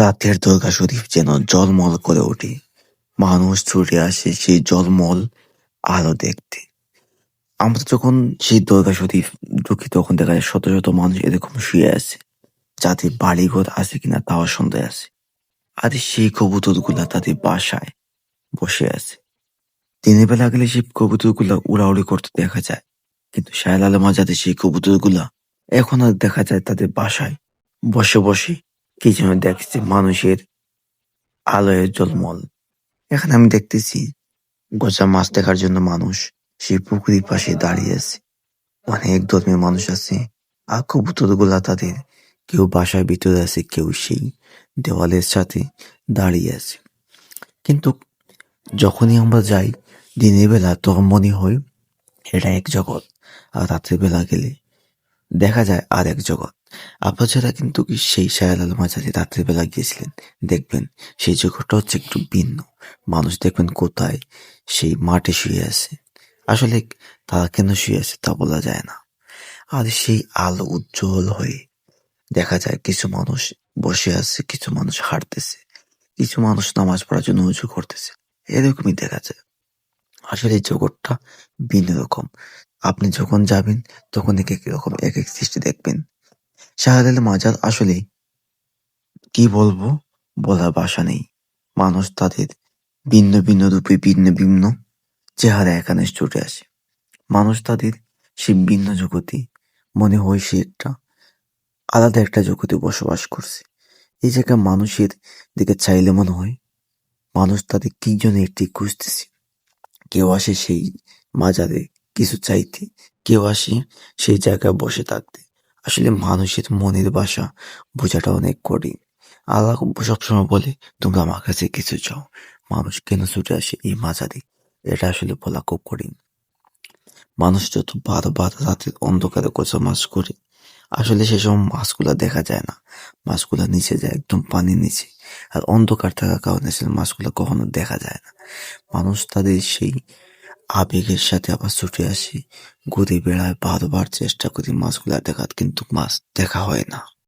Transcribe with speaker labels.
Speaker 1: রাতের দরগা শরীফ যেন জলমল করে ওঠে। মানুষ ছুটে আসে সেই জলমল আলো দেখতে। আমরা যখন সেই দরগা শরীফ ঢুকি, তখন দেখা যায় শত শত মানুষ এরকম শুয়ে আছে, যাতে বাড়িঘর আছে কিনা তাও সন্দেহ আছে। আর সেই কবুতরগুলা তাদের বাসায় বসে আছে। দিনের বেলা গেলে সেই কবুতরগুলা উড়াউড়ি করতে দেখা যায়, কিন্তু শায়ল আলম আজাদের সেই কবুতরগুলা এখন আর দেখা যায় তাদের বাসায় বসে বসে কি যেন দেখছে, মানুষের আলোয় জলমল এখানে আমি দেখতেছি, গোজা মাছ দেখার জন্য মানুষ সেই পুকুরের পাশে দাঁড়িয়ে আছে। অনেক ধর্মের মানুষ আছে, আর কবুতরগুলা তাদের কেউ বাসার ভিতরে আছে, কেউ সেই দেওয়ালের সাথে দাঁড়িয়ে আছে। কিন্তু যখনই আমরা যাই দিনের বেলা, তখন মনে হয়, এটা এক জগৎ। আর রাতের বেলা গেলে দেখা যায় আর এক জগৎ। আপনার কিন্তু কি সেই শায়াল আল মাঝারি রাত্রের বেলা গিয়েছিলেন। দেখবেন সেই জগৎটা হচ্ছে একটু ভিন্ন। মানুষ দেখবেন কোথায় সেই মাঠে শুয়ে আছে। আসলে তারা কেন শুয়ে আছে তা বলা যায় না। আর সেই আলো উজ্জ্বল হয়ে দেখা যায় কিছু মানুষ বসে আছে, কিছু মানুষ হাঁটতেছে, কিছু মানুষ নামাজ পড়ার জন্য উঁচু করতেছে। এরকমই দেখা যায়। আসলে এই জগৎটা ভিন্ন রকম। আপনি যখন যাবেন, তখন এক এক রকম এক এক সৃষ্টি দেখবেন। শাহজালাল মাজার আসলে কি বলব? বলার ভাষা নেই। মানুষ তাদের ভিন্ন ভিন্ন রূপে ভিন্ন ভিন্ন চেহারা এখানে ছুটে আসে। মানুষ তাদের সে ভিন্ন জগতে মনে হয় সে একটা আলাদা একটা জগতে বসবাস করছে। এই জায়গায় মানুষের দিকে চাইলে মনে হয় মানুষ তাদের কি জন্য একটি খুঁজতেছে? কেউ আসে সেই মাজারে কিছু চাইতে কেউ আসে, সেই জায়গায় বসে থাকতে। আসলে মানুষের মনের বাসা বোঝাটা অনেক কঠিন। আল্লাহ সবসময় বলে, তোমরা আমার কাছে কিছু চাও। মানুষ কেন ছুটে আসে এই মাঝারি? এটা আসলে বলা খুব কঠিন। মানুষ যত বারবার রাতের অন্ধকারে কোচা মাছ করে, আসলে সে সময় মাছগুলা দেখা যায় না। মাছগুলা নিচে যায়, একদম পানির নিচে। আর অন্ধকার থাকার কারণে সে মাছগুলা কখনো দেখা যায় না। মানুষ তাদের সেই আবেগের সাথে আবার ছুটে আসি। ঘুরে বেড়ায় বারবার চেষ্টা করি মাছগুলা দেখার, কিন্তু মাছ দেখা হয় না।